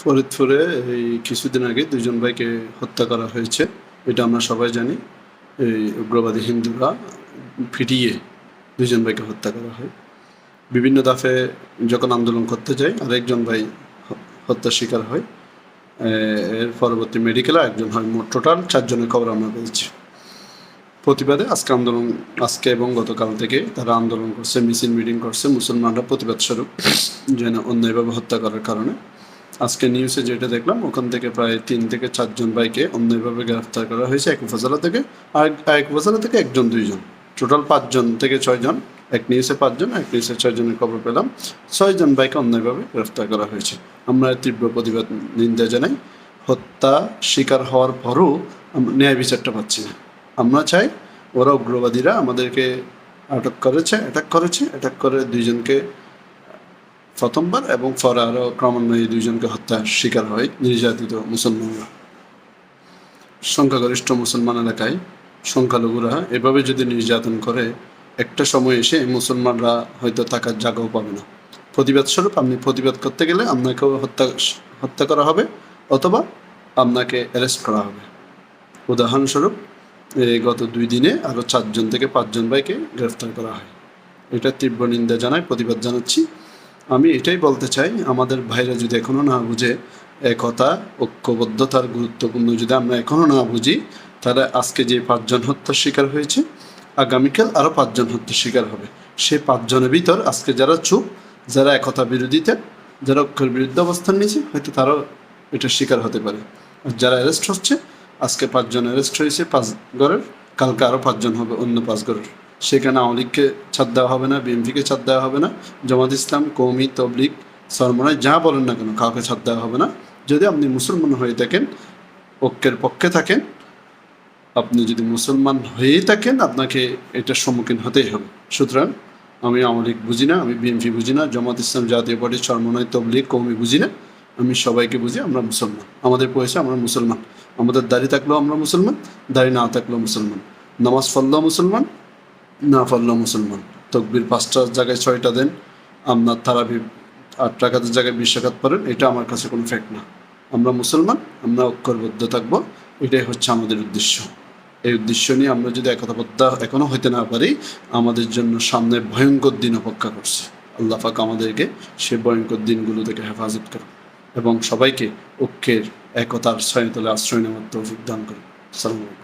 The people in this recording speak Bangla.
ফরিদপুরে এই কিছুদিন আগে দুজন ভাইকে হত্যা করা হয়েছে। এটা আমরা সবাই জানি। এই উগ্রবাদী হিন্দুরা ফিটিয়ে দুজন ভাইকে হত্যা করা হয়। বিভিন্ন দাফে যখন আন্দোলন করতে যায়, আরেকজন ভাই হত্যার শিকার হয়। এর পরবর্তী মেডিকেলে একজন হয়। মোট টোটাল চারজনের খবর আমরা পেয়েছি। প্রতিবাদে আজকে আন্দোলন, আজকে এবং গতকাল থেকে তারা আন্দোলন করছে, মিছিল মিটিং করছে। মুসলমানরা প্রতিবাদ স্বরূপ যেন অন্যায়ভাবে হত্যা করার কারণে। আজকে নিউজে যেটা দেখলাম, ওখান থেকে প্রায় তিন থেকে চারজন ভাইকে অন্যভাবে গ্রেফতার করা হয়েছে এক উপজেলা থেকে, আর এক উপজেলা থেকে একজন, দুইজন। টোটাল পাঁচজন থেকে ছয়জন, এক নিউজে পাঁচজন, এক নিউজে ছয়জনের খবর পেলাম। ছয়জন ভাইকে অন্যায়ভাবে গ্রেফতার করা হয়েছে। আমরা তীব্র প্রতিবাদ, নিন্দা জানাই। হত্যা শিকার হওয়ার পরও ন্যায় বিচারটা পাচ্ছি না। আমরা চাই ওরা উগ্রবাদীরা আমাদেরকে আটক করেছে অ্যাটাক করেছে অ্যাটাক করে দুইজনকে প্রথমবার এবং পরে আরও ক্রমান্বয়ে দুইজনকে হত্যার শিকার হয় নির্যাতিত মুসলমানরা। সংখ্যাগরিষ্ঠ মুসলমান এলাকায় সংখ্যালঘুরা এভাবে যদি নির্যাতন করে, একটা সময় এসে মুসলমানরা হয়তো থাকার জায়গাও পাবে না। প্রতিবাদ স্বরূপ আপনি প্রতিবাদ করতে গেলে আপনাকেও হত্যা হত্যা করা হবে অথবা আপনাকে অ্যারেস্ট করা হবে। উদাহরণস্বরূপ গত দুই দিনে আরও চারজন থেকে পাঁচজন ভাইকে গ্রেফতার করা হয়। এটা তীব্র নিন্দা জানায়, প্রতিবাদ জানাচ্ছি। আমি এটাই বলতে চাই, আমাদের ভাইরা যদি এখনও না বুঝে একতা, ঐক্যবদ্ধতার গুরুত্বপূর্ণ যদি আমরা এখনও না বুঝি, তাহলে আজকে যে পাঁচজন হত্যার শিকার হয়েছে, আগামীকাল আরও পাঁচজন হত্যার শিকার হবে। সেই পাঁচজনের ভিতর আজকে যারা চুপ, যারা একতা বিরোধিতা, যারা ঐক্যের বিরুদ্ধে অবস্থান নিয়েছে, হয়তো তারাও এটার শিকার হতে পারে। আর যারা অ্যারেস্ট হচ্ছে, আজকে পাঁচজন অ্যারেস্ট হয়েছে পাঁচ ঘরের, কালকে আরও পাঁচজন হবে অন্য পাঁচ ঘরের। সেখানে আওয়ামী ছাড় দেওয়া হবে না, বিএনপিকে ছাড় দেওয়া হবে না, জামাত ইসলাম কৌমি তবলিগ সরমনায় যা বলেন না কেন কাউকে ছাড় দেওয়া হবে না। যদি আপনি মুসলমান হয়ে থাকেন, ঐক্যের পক্ষে থাকেন, আপনি যদি মুসলমান হয়েই থাকেন, আপনাকে এটার সম্মুখীন হতেই হবে। সুতরাং আমি আওয়ামী লীগ বুঝি না, আমি বিএনপি বুঝি না, জামাত ইসলাম, জাতীয় পার্টি সরমনায় তবলিগ কৌমি বুঝি না, আমি সবাইকে বুঝি আমরা মুসলমান। আমাদের পয়সা আমরা মুসলমান, আমাদের দাড়ি থাকলেও আমরা মুসলমান, দাড়ি না থাকলেও মুসলমান, নামাজ পড়লেও মুসলমান না পড়লেও মুসলমান। তকবির পাঁচটা জায়গায় ছয়টা দেন, আপনার তারাবি আট টাকাতের জায়গায় বিশ টাকাত পারেন এটা আমার কাছে কোনো ফ্যাক্ট না। আমরা মুসলমান, আমরা ঐক্যবদ্ধ থাকব, এটাই হচ্ছে আমাদের উদ্দেশ্য। এই উদ্দেশ্য নিয়ে আমরা যদি একতাবদ্ধ এখনও হইতে না পারি, আমাদের জন্য সামনে ভয়ঙ্কর দিন অপেক্ষা করছে। আল্লাহ আমাদেরকে সে ভয়ঙ্কর দিনগুলো থেকে হেফাজত করুন এবং সবাইকে ঐক্যের, একতার ছয়তলে আশ্রয় নেওয়ার তৌফিক দান করুন। সালাম আলাইকুম।